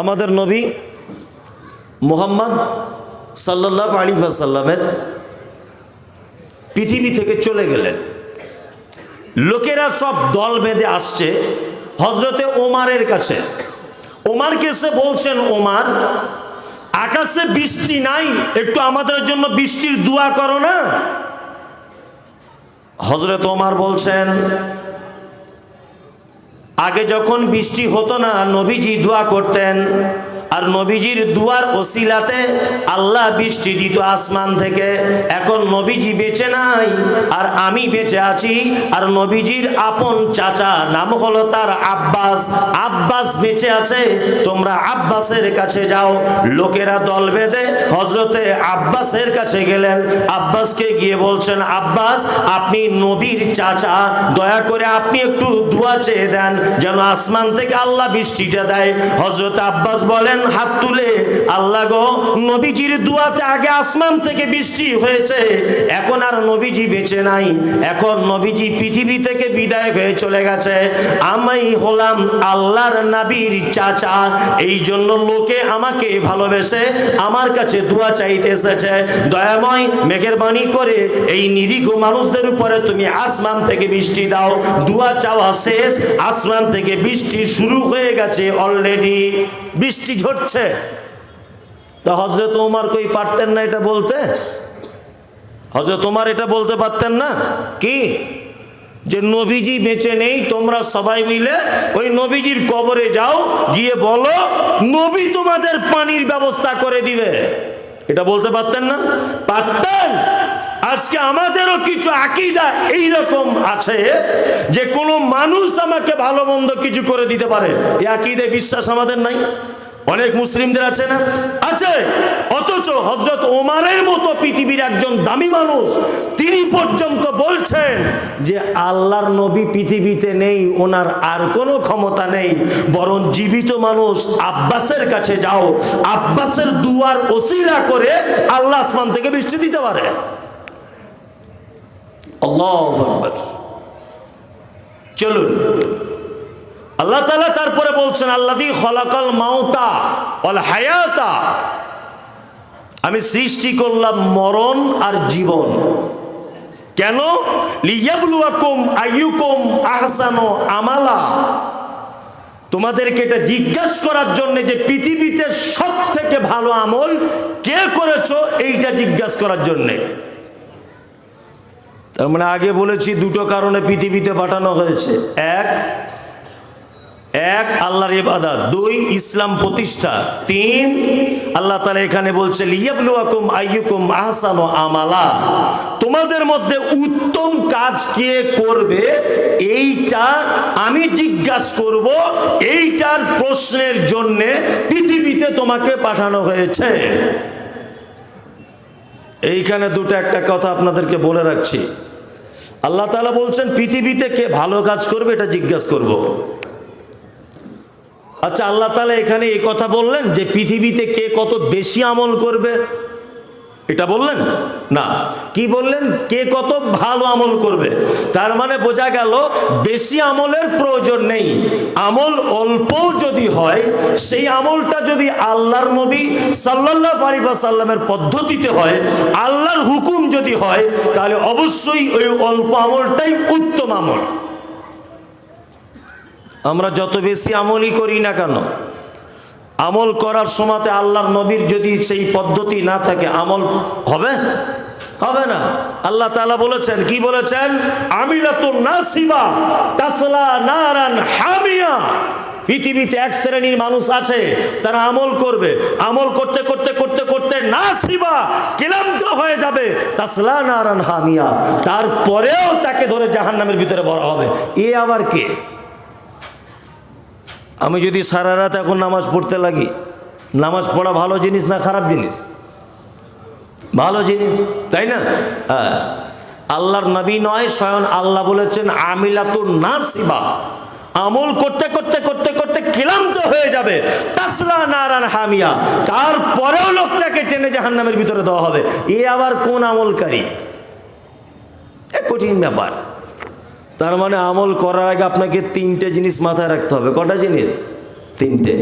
আমাদের নবী মোহাম্মদ সাল্লাহ আলী সাল্লামের পৃথিবী থেকে চলে গেলেন। লোকেরা সব দল বেঁধে আসছে হজরতে ওমারের কাছে। ওমারকে এসে বলছেন, ওমার, আকাশে বৃষ্টি নাই, একটু আমাদের জন্য বৃষ্টির দোয়া করো না। হজরত ওমার বলছেন আগে যখন বৃষ্টি হতো না নবীজি দোয়া করতেন আর নবীজির দুয়ার ওসিলাতে আল্লাহ বৃষ্টি দিত আসমান থেকে। এখন নবীজি বেঁচে নাই, আর আমি বেঁচে আছি, আর নবীজির আপন চাচা নাম হলো তার আব্বাস। আব্বাস বেঁচে আছে, তোমরা আব্বাসের কাছে যাও, লোকেরা দল বেঁধে হজরতে আব্বাসের কাছে গেলেন। আব্বাসকে গিয়ে বলছেন, আব্বাস, আপনি নবীর চাচা, দয়া করে আপনি একটু দোয়া চেয়ে দেন, যেন আসমান থেকে আল্লাহ বৃষ্টিটা দেয়। হজরত আব্বাস বলেন হাত তুলে, আল্লাহ গো, নবীজির দুয়াতে আগে আসমান থেকে বৃষ্টি হয়েছে, এখন আর নবীজি বেঁচে নাই, এখন নবীজি পৃথিবী থেকে বিদায় হয়ে চলে গেছে। আমি হলাম আল্লাহর নাবির চাচা এই জন্য লোকে আমাকে ভালোবেসে আমার কাছে দোয়া চাইতে এসেছে। দয়াময় মেঘের করে এই নিরীহ মানুষদের উপরে তুমি আসমান থেকে বৃষ্টি দাও। দোয়া চাওয়া শেষ, আসমান থেকে বৃষ্টি শুরু হয়ে গেছে অলরেডি বৃষ্টি ঝরছে। তা হজরত ওমার কই পারতেন না এটা বলতে? হজরত ওমার এটা বলতে পারতেন না? কি? যে নবীজি বেঁচে নেই, তোমরা সবাই মিলে ওই নবীজির কবরে যাও, গিয়ে বলো, নবী তোমাদের পানির ব্যবস্থা করে দিবে। এটা বলতে পারতেন না? পারতেন? আজকে আমাদেরও কিছু আকিদা এইরকম আছে যে কোনো মানুষ আমাকে ভালো মন্দ কিছু করে দিতে পারে। এই আকিদে বিশ্বাস আমাদের নাই। অনেক মুসলিমদের আছে না? আছে। অথচ হজরত ওমারের মতো পৃথিবীর একজন দামি মানুষ, তিনি পর্যন্ত বলছেন যে আল্লাহর নবী পৃথিবীতে নেই, ওনার আর কোনো ক্ষমতা নেই। বরং জীবিত মানুষ আব্বাসের কাছে যাও। আব্বাসের দুয়ার ওসিলা করে আল্লাহ আসমান থেকে বৃষ্টি দিতে পারে। চলুন। আল্লাহ তালা তারপরে বলছেন আল্লাদি খলাকাল মাওতা অল হায়াতা। আমি সৃষ্টি করলাম মরণ আর জীবন। কেন? লিয়াবলুয়াকুম আইয়ুকুম আহসানো আমালা। তোমাদেরকে এটা জিজ্ঞাসা করার জন্য যে পৃথিবীতে সব থেকে ভালো আমল কে করেছ, এইটা জিজ্ঞাসা করার জন্যে। তার মানে আগে বলেছি দুটো কারণে পৃথিবীতে পাঠানো হয়েছে। এক এক, আল্লাহর ইবাদত। দুই, ইসলাম প্রতিষ্ঠা। তিন, আল্লাহ তালা এখানে বলছে, লিয়াবলুয়াকুম আইয়ুকুম আহসানু আমালা। তোমাদের মধ্যে উত্তম কাজ কে করবে? এইটা আমি জিজ্ঞাসা করব, এইটার প্রশ্নের জন্য পৃথিবীতে তোমাকে পাঠানো হয়েছে। এইখানে দুটো একটা কথা আপনাদেরকে বলে রাখছি। আল্লাহ তালা বলছেন, পৃথিবীতে কে ভালো কাজ করবে এটা জিজ্ঞাসা করব। আচ্ছা আল্লাহ তালা এখানে এই কথা বললেন যে, পৃথিবীতে কে কত বেশি আমল করবে এটা বললেন? না। কি বললেন? কে কত ভালো আমল করবে? তার মানে বোঝা গেল, বেশি আমলের প্রয়োজন নেই। আমল অল্প যদি হয়, সেই আমলটা যদি আল্লাহর নবী সাল্লাহ আলিবা সাল্লামের পদ্ধতিতে হয়, আল্লাহর হুকুম যদি হয়, তাহলে অবশ্যই ওই অল্প আমলটাই উত্তম আমল। আমরা যত বেশি আমলই করি না কেন আমল করার সময়তে আল্লাহর নবীর যদি সেই পদ্ধতি না থাকে, আমল হবে? হবে না। আল্লাহ তালা বলেছেন, কি বলেছেন? আমিলা তো নাসিবা তাসলা নারান হামিয়া। পৃথিবীতে এক শ্রেণির মানুষ আছে, তারা আমল করবে। আমল করতে করতে করতে করতে না নাসিবা ক্লান্ত হয়ে যাবে, তাসলা নারান হামিয়া। তারপরেও তাকে ধরে জাহান্নামের ভিতরে বড় হবে। এ আবার কে? আমি যদি সারা রাত এখন নামাজ পড়তে লাগি, নামাজ পড়া ভালো জিনিস না খারাপ জিনিস? ভালো জিনিস, তাই না? হ্যাঁ। আল্লাহর নবী নয়, স্বয়ং আল্লাহ বলেছেন আমিলাতু নাসিবা। আমল করতে করতে করতে করতে ক্লান্ত হয়ে যাবে। তাসলা নারান হামিয়া। তারপরেও লোকটাকে টেনে জাহান্নামের ভিতরে দেওয়া হবে। এ আবার কোন আমলকারী? কঠিন ব্যাপার। তার মানে আমল করার আগে আপনাকে তিনটে জিনিস মাথায় রাখতে হবে। কটা জিনিস? তিনটে।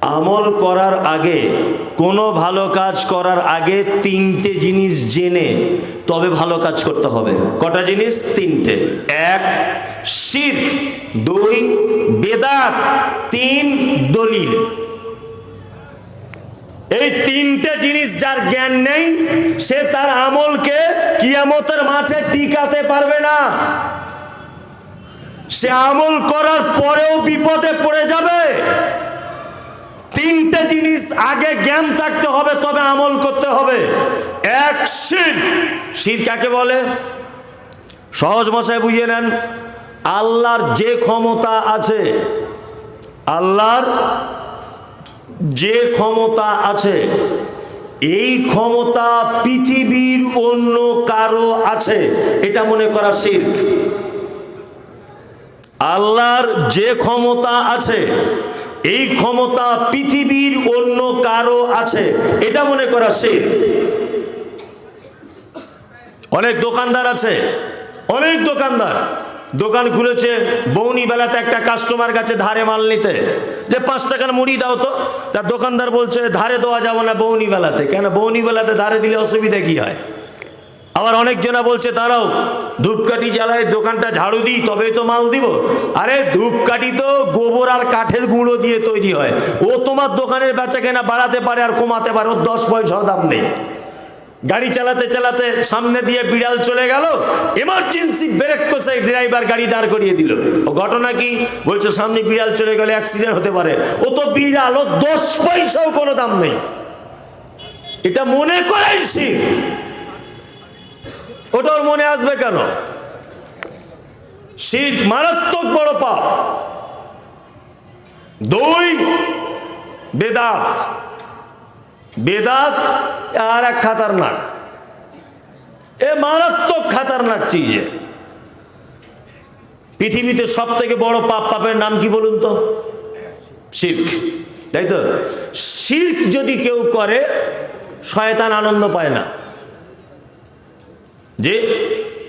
আমল করার আগে, কোনো ভালো কাজ করার আগে তিনটে জিনিস জেনে তবে ভালো কাজ করতে হবে। কটা জিনিস? তিনটে। এক শির দুই, বেদাত। তিন, দলিল। এই তিনটে জিনিস যার জ্ঞান নেই, সে তার আমলকে কিয়ামতের মাঠে টিকাতে পারবে না। সে আমল করার পরেও বিপদে পড়ে যাবে। তিনটে জিনিস আগে জ্ঞান থাকতে হবে, তবে আমল করতে হবে। এক, শির। শির কাকে বলে? সহজ মশাই বুঝিয়ে নেন। আল্লাহর যে ক্ষমতা আছে, আল্লাহর যে ক্ষমতা আছে, এই ক্ষমতা পৃথিবীর অন্য কারও আছে। এটা মনে করা শির্ক। আল্লাহর যে ক্ষমতা আছে, এই ক্ষমতা পৃথিবীর অন্য কারও আছে। এটা মনে করা শির অনেক দোকানদার আছে, অনেক দোকানদার। দোকান খুলেছে, বৌনি বেলাতে একটা কাস্টমার কাছে ধারে মাল নিতে। যে পাঁচ টাকার মুড়ি দাও তো। তার দোকানদার বলছে, ধারে দেওয়া যাবে না বৌনি বেলাতে। কেন? বৌনি বেলাতে ধারে দিলে অসুবিধা কি হয়? আবার অনেকজনা বলছে তারাও ধূপকাঠি জ্বালায় দোকানটা ঝাড়ু দিই তবে তো মাল দিব। আরে, ধূপকাঠি তো গোবর আর কাঠের গুঁড়ো দিয়ে তৈরি হয়। ও তোমার দোকানের বেচা কেনা বাড়াতে পারে আর কমাতে পারে, ওর দশ পয়সা দাম নেই। গাড়ি চালাতে চালাতে সামনে দিয়ে বিড়াল চলে গেল। এমার্জেন্সি ব্রেক কষে ড্রাইভার গাড়ি দাঁড় করিয়ে দিল। ও ঘটনা কি? বলছে, সামনে বিড়াল চলে গেলে অ্যাক্সিডেন্ট হতে পারে। ও তো বিড়াল, ও দশ পয়সাও কোনো দাম নেই। এটা মনে করাই শিখ। ওটা মনে আসবে কেন? শিখ মারাত্মক বড় পাপ। দুই, বেদাত। বেদাত আর এক খাতারনাক। এ মারাত্মক খাতারনাক চিজে। পৃথিবীতে সব থেকে বড় পাপ পাপের নাম কি বলুন তো? শির্ক। তাই তো? শির্ক যদি কেউ করে, শয়তান আনন্দ পায় না। যে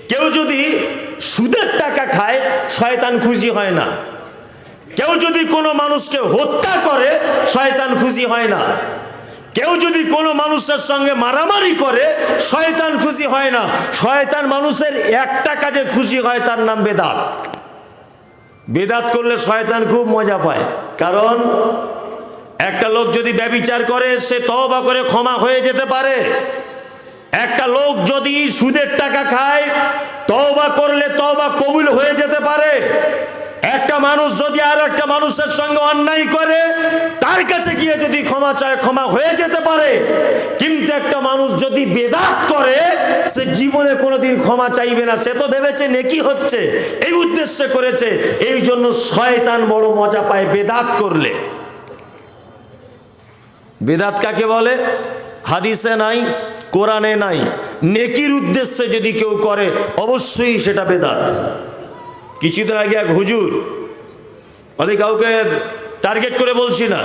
কেউ যদি সুদের টাকা খায়, শয়তান খুশি হয় না। কেউ যদি কোনো মানুষকে হত্যা করে, শয়তান খুশি হয় না। কেউ যদি কোনো মানুষের সঙ্গে মারামারি করে, শয়তান খুশি হয় না। শয়তান মানুষের একটা কাজে খুশি হয়, তার নাম বেদাত। বেদাত করলে শয়তান খুব মজা পায়। কারণ একটা লোক যদি ব্যবিচার করে, সে তওবা করে ক্ষমা হয়ে যেতে পারে। একটা লোক যদি সুদের টাকা খায়, তওবা করলে তওবা কবুল হয়ে যেতে পারে। একটা মানুষ যদি আর একটা মানুষের সঙ্গে অন্যায় করে, তার কাছে গিয়ে যদি ক্ষমা চায়, ক্ষমা হয়ে যেতে পারে। কিন্তু একটা মানুষ যদি বেদাত করে, সে জীবনে কোনোদিন ক্ষমা চাইবে না। সে তো ভেবেছে নেকি হচ্ছে, এই উদ্দেশ্যে করেছে। এই জন্য শয়তান বড় মজা পায় বেদাত করলে। বেদাত কাকে বলে? হাদিসে নাই, কোরআনে নাই। নেকির উদ্দেশ্যে যদি কেউ করে, অবশ্যই সেটা বেদাত। কিছুদিন আগে এক হুজুর আমি কাউকে টার্গেট করে বলছি না,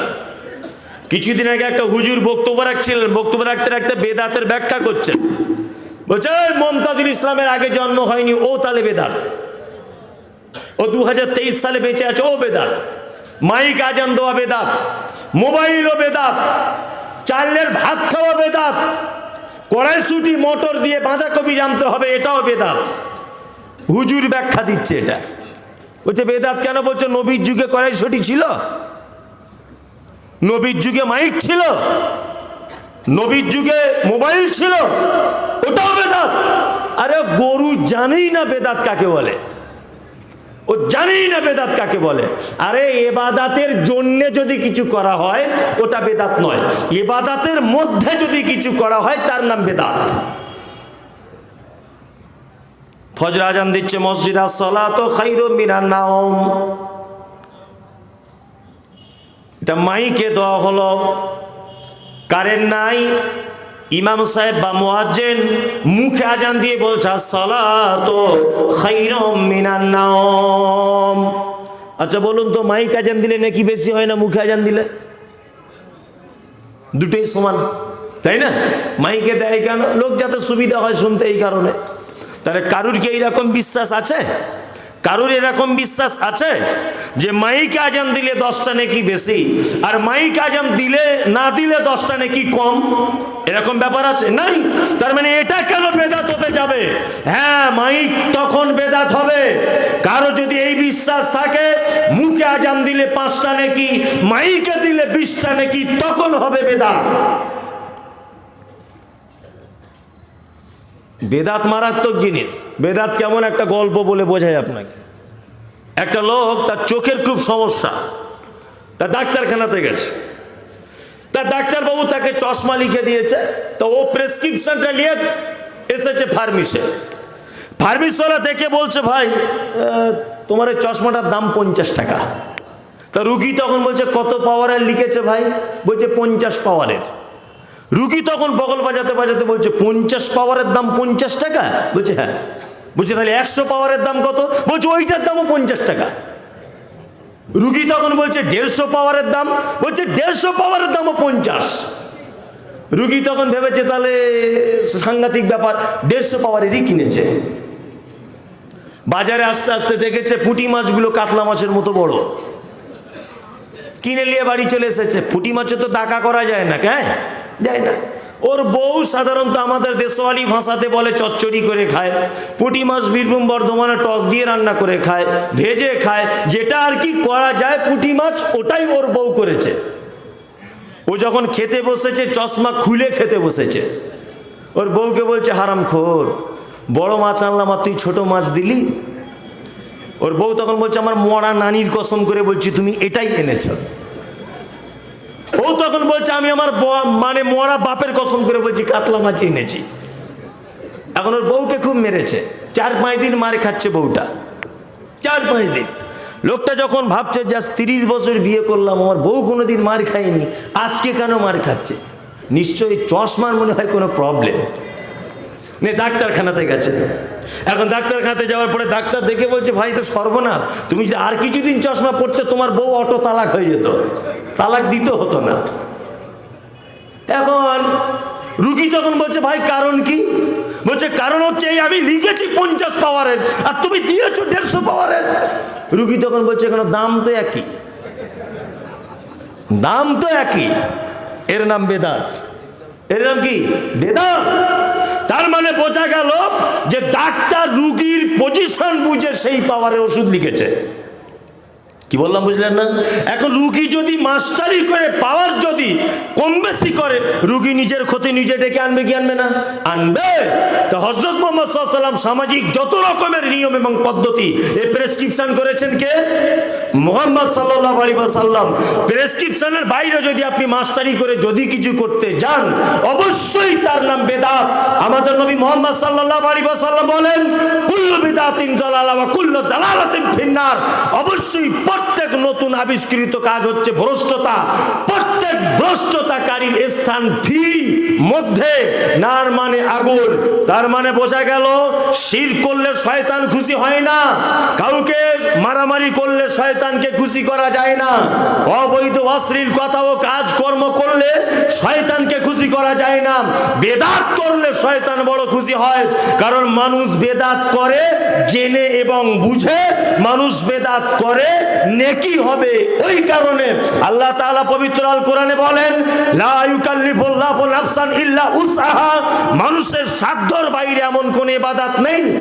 কিছুদিন আগে একটা হুজুর বক্তব্য রাখছিলেন, বক্তব্য রাখতে রাখতে বেদাতের ব্যাখ্যা করছেন। বলছে, "এই মমতাজুল ইসলামের আগে জন্ম হয়নি, ও তাহলে বেদাত। ও দু হাজার তেইশ সালে বেঁচে আছে, ও বেদাত। মাইক আজান দেওয়া বেদাত, মোবাইলও বেদাত, চালের ভাত খাওয়া বেদাত, কড়াইশুটি, মোটর দিয়ে বাঁধাকপি জানতে হবে, এটাও বেদাত। হুজুর ব্যাখ্যা দিচ্ছে এটা। বলছে, বেদাত কেন বলছে? নবীর যুগে কড়াইশুটি ছিল? নবীর যুগে মাইক ছিল? নবীর যুগে মোবাইল ছিল? ওটাও বেদাত। আরে গরু জানেই না বেদাত কাকে বলে। ও জানেই না বেদাত কাকে বলে। আরে এবাদাতের জন্য যদি কিছু করা হয়, ওটা বেদাত নয়। এবাদাতের মধ্যে যদি কিছু করা হয়, তার নাম বেদাত। ফজর আজান দিচ্ছে মসজিদ আসলা তো খাইর মিনার মাইকে দেওয়া হলো। কারেন্ট নাই, ইমাম সাহেব বা মুয়াজ্জিন মুখে আজান দিয়ে বলছে সালাতো খাইরুম মিনান নাওম। আচ্ছা বলুন তো, মাইক আজান দিলে নাকি বেশি হয় না মুখে আজান দিলে? দুটোই সমান, তাই না? মাইকে দেয় কেন? লোক যাতে সুবিধা হয় শুনতে এই কারণে। তাহলে কারুর কি এইরকম বিশ্বাস আছে? কারুর এরকম বিশ্বাস আছে? যে মাইক আজান দিলে দশটা নাকি বেশি, আর মাইক আজান দিলে, না দিলে দশটা নাকি কম? এরকম ব্যাপার আছে? নাই। তার মানে এটা কেন বেদাত হতে যাবে? হ্যাঁ মাইক তখন বেদাত হবে। কারও যদি এই বিশ্বাস থাকে, মুখে আজান দিলে পাঁচটা নাকি, মাইকে দিলে বিশটা নাকি, তখন হবে বেদাত। বেদাত মারাত্মক জিনিস। বেদাত কেমন একটা গল্প বলে বোঝায় আপনাকে। একটা লোক তার চোখের খুব সমস্যা। তা ডাক্তারখানাতে গেছে। তা ডাক্তারবাবু তাকে চশমা লিখে দিয়েছে। তো ও প্রেসক্রিপশনটা নিয়ে এসেছে ফার্মিসে ফার্মিসওয়ালা দেখে বলছে, ভাই তোমার এই চশমাটার দাম পঞ্চাশ টাকা। তা রুগী তখন বলছে, কত পাওয়ারের লিখেছে, ভাই, বলছে পঞ্চাশ পাওয়ারের রুগী তখন বগল বাজাতে বাজাতে বলছে, পঞ্চাশ পাওয়ারের দাম পঞ্চাশ টাকা? বলছে হ্যাঁ। বলছে, তাহলে একশো পাওয়ারের দাম কত? বলছে, ওইটার দামও পঞ্চাশ টাকা। রুগী তখন বলছে, দেড়শো পাওয়ারের দাম? বলছে, দেড়শো পাওয়ারের দামও পঞ্চাশ। রুগী তখন ভেবেছে, তাহলে সাংঘাতিক ব্যাপার, দেড়শো পাওয়ারেরই কিনেছে। বাজারে আস্তে আস্তে দেখেছে, পুঁটি মাছগুলো কাতলা মাছের মতো বড়। কিনে নিয়ে বাড়ি চলে এসেছে। পুঁটি মাছে তো দাকা করা যায় না হ্যাঁ যায় না। ওর বউ সাধারণত আমাদের দেশওয়ালি ভাষাতে বলে, চচ্চড়ি করে খায়, পুঁটি মাছ, বীরভূম বর্ধমানে টক দিয়ে রান্না করে খায়, ভেজে খায়, যেটা আর কি করা যায়, পুঁটি মাছ, ওটাই ওর বউ করেছে। ও যখন খেতে বসেছে, চশমা খুলে খেতে বসেছে। ওর বউকে বলছে, হারাম খোর, বড় মাছ আনলাম আর তুই ছোট মাছ দিলি? ওর বউ তখন বলছে, আমার মরা নানির কসম করে বলছি, তুমি এটাই এনেছো। তখন বলছে, আমি আমার মানে মরা বাপের কসম করে বলছি, কাতলা মাছ এনেছি। এখন ওর বউকে খুব মেরেছে। চার পাঁচ দিন মার খাচ্ছে বউটা। চার পাঁচ দিন। লোকটা যখন ভাবছে আজ তিরিশ বছর বিয়ে করলাম, আমার বউ কোনো দিন মার খায়নি, আজকে কেন মার খাচ্ছে? নিশ্চয়ই চশমার মনে হয় কোনো প্রবলেম। নে, ডাক্তারখানাতে গেছে। এখন ডাক্তারখানাতে যাওয়ার পরে ডাক্তার দেখে বলছে, ভাই, তো সর্বনাশ। তুমি যদি আর কিছুদিন চশমা পড়তে তোমার বউ অটো তালাক হয়ে যেত। তালাক দিতে হতো না। এখন রুগী তখন বলছে, ভাই, কারণ কি? বলছে, কারণ হচ্ছে এই আমি লিখেছি পঞ্চাশ পাওয়ারের, আর তুমি দিয়েছ দেড়শো পাওয়ারের। রুগী তখন বলছে কেন দাম তো একই। দাম তো একই। এর নাম বেদাত। এর নাম কি? বেদাত। তার মানে বোঝা গেল যে ডাক্তার রুগীর পজিশন বুঝে সেই পাওয়ারের ওষুধ লিখেছে। কি বললাম বুঝলেন না? এখন রুগী যদি মাস্টারি করে, পাওয়ার যদি কম বেশি করে, রুগী নিজের ক্ষতি নিজে ডেকে আনবে কি আনবে না? আনবে। তো হজরত মোহাম্মদ সামাজিক যত রকমের নিয়ম এবং পদ্ধতি, এ প্রেসক্রিপশন করেছেন কে? মোহাম্মদ সাল্লাহ আলী সাল্লাম প্রেসক্রিপশনের বাইরে যদি আপনি মাস্টারি করে যদি কিছু করতে যান, অবশ্যই তার নাম বেদাত। আমাদের নবী মোহাম্মদ সাল্লাহ আলী সাল্লাম বলেন, কুল্লু বিদাতিন জালালা কুল্লু জালালাতিন ফিন্নার। অবশ্যই প্রত্যেক নতুন আবিষ্কৃত কাজ হচ্ছে ভ্রষ্টতা। প্রত্যেক ভ্রষ্টতাকারীর স্থান ফি মধ্যে। নার মানে আগুন। তার মানে বোঝা গেল, শির করলে শয়তান খুশি হয় না। কাউকে মারামারি করলে শয়তানকে খুশি করা যায় না। অবৈধ, অশ্লীল কথা ও কাজকর্ম করলে শয়তানকে খুশি করা যায় না। বেদাত করলে শয়তান বড় খুশি হয়। কারণ মানুষ বেদাত করে, জেনে এবং বুঝে। মানুষ বেদাত করে, নেকি হবে। ওই কারণে আল্লাহ তাআলা পবিত্র আল কোরআনে বলেন, লা ইউকাল্লিফুল্লাহু নাফসান ইল্লা উসআহা। মানুষের সাধ্যর বাইরে এমন কোন ইবাদত নেই।